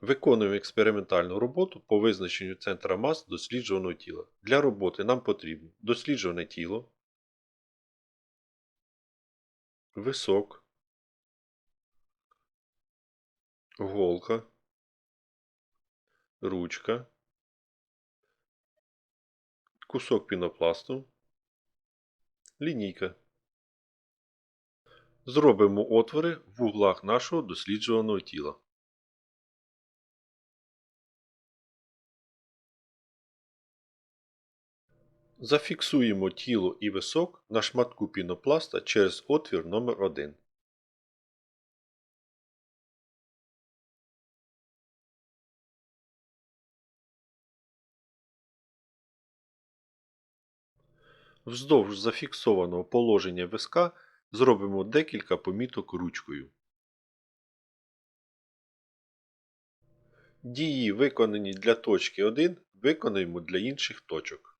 Виконуємо експериментальну роботу по визначенню центра мас досліджуваного тіла. Для роботи нам потрібно досліджуване тіло, висок, голка, ручка, кусок пінопласту, лінійка. Зробимо отвори в углах нашого досліджуваного тіла. Зафіксуємо тіло і висок на шматку пінопласта через отвір номер 1 Вздовж зафіксованого положення виска зробимо декілька поміток ручкою. Дії, виконані для точки 1, виконаємо для інших точок.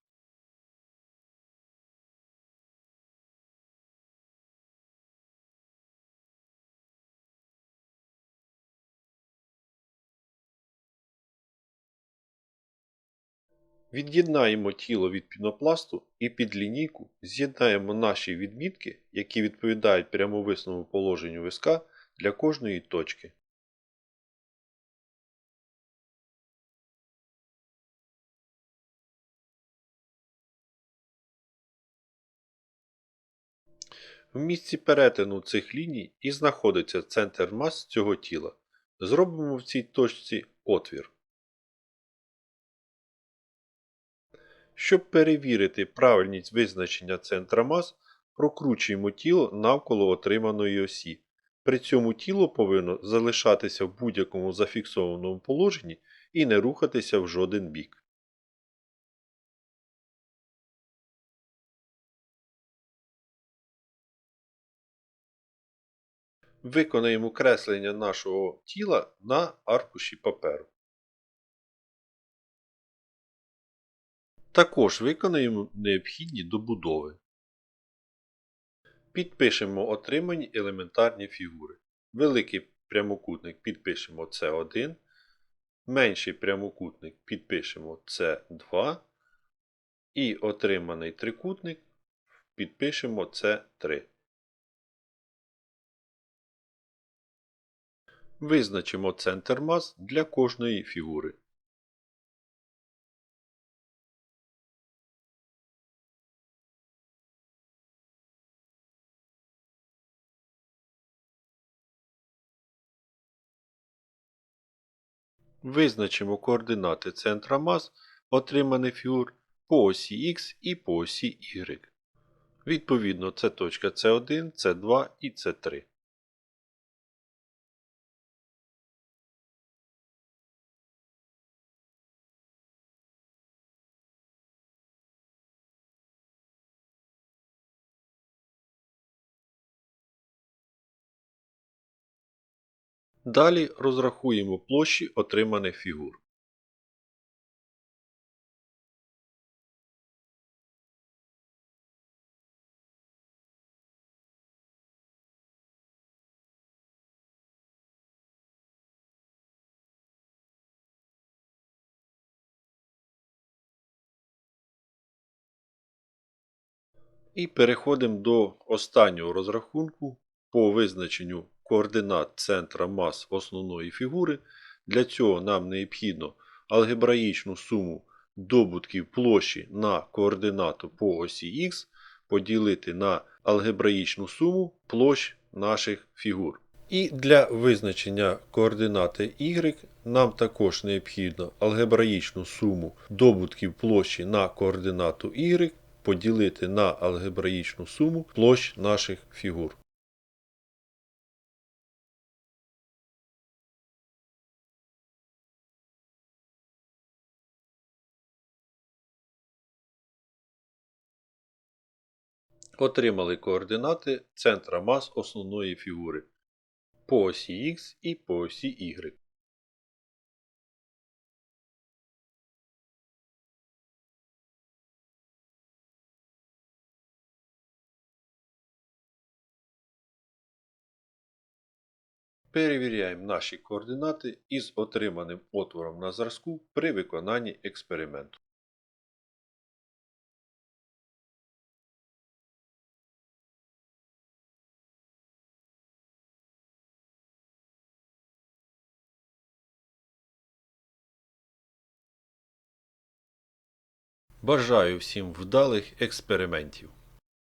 Від'єднаємо тіло від пінопласту і під лінійку з'єднаємо наші відмітки, які відповідають прямовисному положенню виска для кожної точки. В місці перетину цих ліній і знаходиться центр мас цього тіла. Зробимо в цій точці отвір. Щоб перевірити правильність визначення центра мас, прокручуємо тіло навколо отриманої осі. При цьому тіло повинно залишатися в будь-якому зафіксованому положенні і не рухатися в жоден бік. Виконаємо креслення нашого тіла на аркуші паперу. Також виконаємо необхідні добудови. Підпишемо отримані елементарні фігури. Великий прямокутник підпишемо С1, менший прямокутник підпишемо С2 і отриманий трикутник підпишемо С3. Визначимо центр мас для кожної фігури. Визначимо координати центра мас отриманих фігур по осі Х і по осі Y. Відповідно, це точка С1, С2 і С3. Далі розрахуємо площі отриманих фігур. І переходимо до останнього розрахунку по визначенню координат центра мас основної фігури. Для цього нам необхідно алгебраїчну суму добутків площі на координату по осі Х поділити на алгебраїчну суму площ наших фігур. І для визначення координати y нам також необхідно алгебраїчну суму добутків площі на координату y поділити на алгебраїчну суму площ наших фігур. Отримали координати центра мас основної фігури по осі Х і по осі Y. Перевіряємо наші координати із отриманим отвором на зразку при виконанні експерименту. Бажаю всім вдалих експериментів!